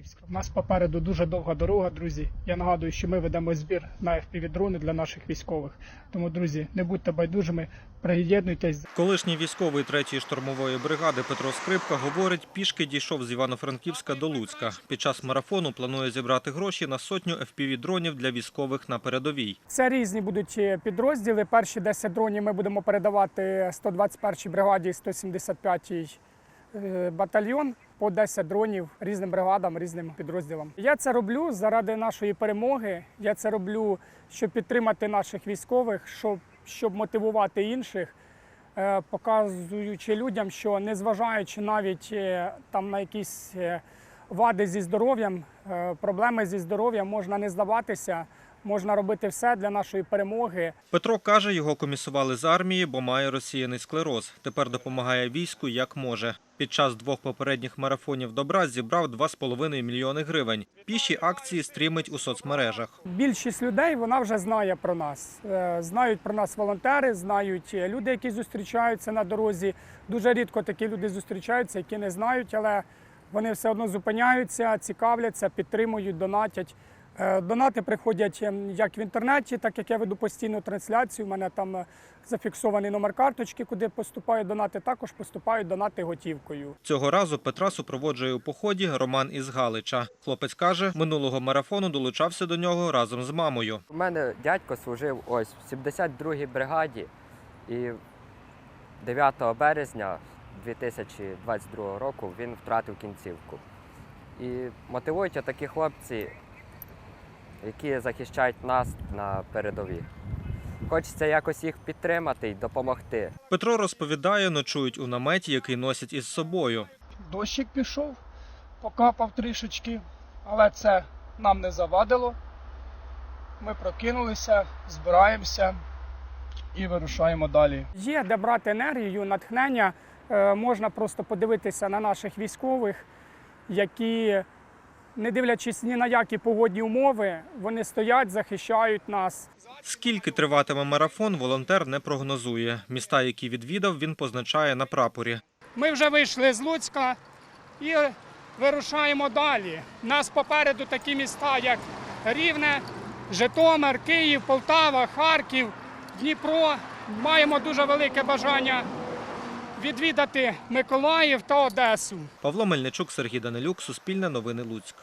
Івано-Франківська. У нас попереду дуже довга дорога, друзі. Я нагадую, що ми ведемо збір на FPV-дрони для наших військових. Тому, друзі, не будьте байдужими, приєднуйтесь. Колишній військовий третьої штурмової бригади Петро Скрипка говорить, пішки дійшов з Івано-Франківська до Луцька. Під час марафону планує зібрати гроші на сотню FPV-дронів для військових на передовій. Це різні будуть е, підрозділи. Перші 10 дронів ми будемо передавати 121-й бригаді, 175-й е, батальйон по 10 дронів різним бригадам, різним підрозділам. Я це роблю заради нашої перемоги. Я це роблю, щоб підтримати наших військових, щоб, щоб мотивувати інших, е, показуючи людям, що незважаючи навіть е, там на якісь е, вади зі здоров'ям, проблеми зі здоров'ям, можна не здаватися, можна робити все для нашої перемоги. Петро каже, його комісували з армії, бо має розсіяний склероз. Тепер допомагає війську як може. Під час двох попередніх марафонів добра зібрав 2,5 мільйони гривень. Піші акції стрімить у соцмережах. Більшість людей вона вже знає про нас. Е, Знають про нас волонтери, знають е, люди, які зустрічаються на дорозі. Дуже рідко такі люди зустрічаються, які не знають, але вони все одно зупиняються, цікавляться, підтримують, донатять. Е, Донати приходять ем, як в інтернеті, так як я веду постійну трансляцію. У мене там е, зафіксований номер карточки, куди поступають донати. Також поступають донати готівкою. Цього разу Петра супроводжує у поході Роман із Галича. Хлопець каже, минулого марафону долучався до нього разом з мамою. У мене дядько служив ось в 72-й бригаді і 9 березня 2022 року він втратив кінцівку. І мотивують такі хлопці, які захищають нас на передовій. Хочеться якось їх підтримати і допомогти. Петро розповідає, ночують у наметі, який носять із собою. Дощик пішов, покапав трішечки, але це нам не завадило. Ми прокинулися, збираємося і вирушаємо далі. Є де брати енергію, натхнення. Е, Можна просто подивитися на наших військових, які, не дивлячись ні на які погодні умови, вони стоять, захищають нас. Скільки триватиме марафон, волонтер не прогнозує. Міста, які відвідав, він позначає на прапорі. Ми вже вийшли з Луцька і вирушаємо далі. Нас попереду такі міста, як Рівне, Житомир, Київ, Полтава, Харків, Дніпро. Маємо дуже велике бажання відвідати Миколаїв та Одесу. Павло Мельничук, Сергій Данилюк, Суспільне новини Луцьк.